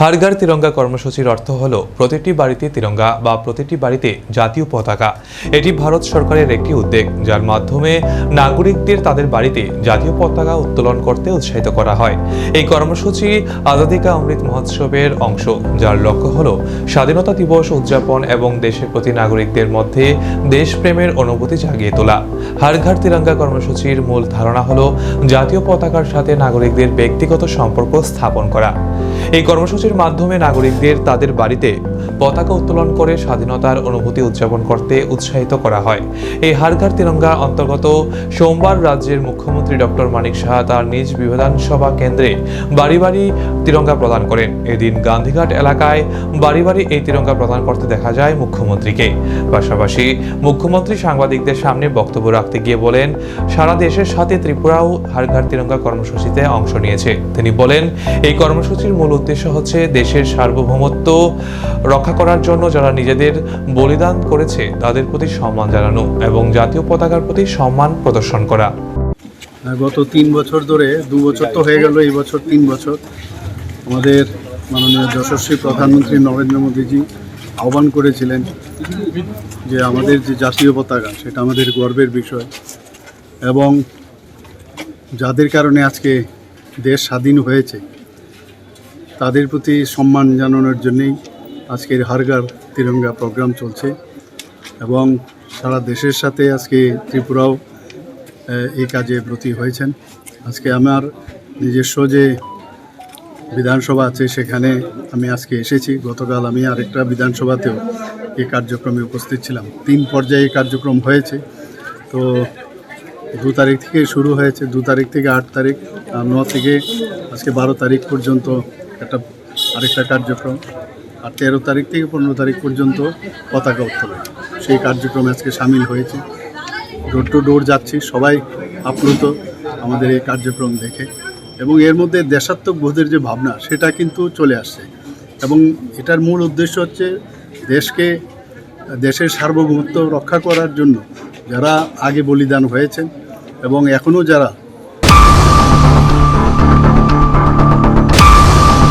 হারগার তিরঙ্গা কর্মসূচির অর্থ হল প্রতিটি বাড়িতে তিরঙ্গা বা প্রতিটি বাড়িতে জাতীয় পতাকা। এটি ভারত সরকারের একটি উদ্যোগ, যার মাধ্যমে নাগরিকদের তাদের বাড়িতে জাতীয় পতাকা উত্তোলন করতে উৎসাহিত করা হয়। এই কর্মসূচি আজাদিকা অমৃত মহোৎসবের অংশ, যার লক্ষ্য হল স্বাধীনতা দিবস উদযাপন এবং দেশের প্রতি নাগরিকদের মধ্যে দেশপ্রেমের অনুভূতি জাগিয়ে তোলা। হার ঘর তিরঙ্গা কর্মসূচির মূল ধারণা হল জাতীয় পতাকার সাথে নাগরিকদের ব্যক্তিগত সম্পর্ক স্থাপন করা। এই কর্মসূচির মাধ্যমে নাগরিকদের তাদের বাড়িতে পতাকা উত্তোলন করে স্বাধীনতার অনুভূতি উদযাপন করতে উৎসাহিত করা হয়। এই হারঘার তিরঙ্গা অন্তর্গত সোমবার রাজ্যের মুখ্যমন্ত্রী ডক্টর মানিক সাহা তার নিজ বিধানসভা কেন্দ্রে বাড়ি বাড়ি তিরঙ্গা প্রদান করেন। এদিন গান্ধীঘাট এলাকায় বাড়ি বাড়ি এই তিরঙ্গা প্রদান করতে দেখা যায় মুখ্যমন্ত্রীকে। পাশাপাশি মুখ্যমন্ত্রী সাংবাদিকদের সামনে বক্তব্য রাখতে গিয়ে বলেন, সারা দেশের সাথে ত্রিপুরাও হারঘার তিরঙ্গা কর্মসূচিতে অংশ নিয়েছে। তিনি বলেন, এই কর্মসূচির মূল উদ্দেশ্য হচ্ছে দেশের সার্বভৌমত্ব রক্ষা করার জন্য যারা নিজেদের বলিদান করেছে, তাদের প্রতি সম্মান জানানো এবং জাতীয় পতাকার প্রতি সম্মান প্রদর্শন করা। গত তিন বছর ধরে, দু বছর তো হয়ে গেল, এই বছর তিন বছর। আমাদের মাননীয় যশস্বী প্রধানমন্ত্রী নরেন্দ্র মোদীজি আহ্বান করেছিলেন যে আমাদের যে জাতীয় পতাকা, সেটা আমাদের গর্বের বিষয়। এবং যাদের কারণে আজকে দেশ স্বাধীন হয়েছে, তাদের প্রতি সম্মান জানানোর জন্যেই আজকের হারগার তিরঙ্গা প্রোগ্রাম চলছে এবং সারা দেশের সাথে আজকে ত্রিপুরাও এই কাজে ব্রতী হয়েছেন। আজকে আমার নিজস্ব যে বিধানসভা আছে সেখানে আমি আজকে এসেছি। গতকাল আমি আরেকটা বিধানসভাতেও এই কার্যক্রমে উপস্থিত ছিলাম। তিন পর্যায়ে কার্যক্রম হয়েছে। তো দু তারিখ থেকে শুরু হয়েছে। দু তারিখ থেকে আট তারিখ আর ন থেকে আজকে বারো তারিখ পর্যন্ত একটা আরেকটা কার্যক্রম। আর তেরো তারিখ থেকে পনেরো তারিখ পর্যন্ত পতাকা উত্তোলন। সেই কার্যক্রমে আজকে সামিল হয়েছে। ডোর টু ডোর যাচ্ছি, সবাই আপ্লুত আমাদের এই কার্যক্রম দেখে। এবং এর মধ্যে দেশাত্মক বোধের যে ভাবনা, সেটা কিন্তু চলে আসছে। এবং এটার মূল উদ্দেশ্য হচ্ছে দেশকে, দেশের সার্বভৌমত্ব রক্ষা করার জন্য যারা আগে বলিদান হয়েছেন এবং এখনও যারা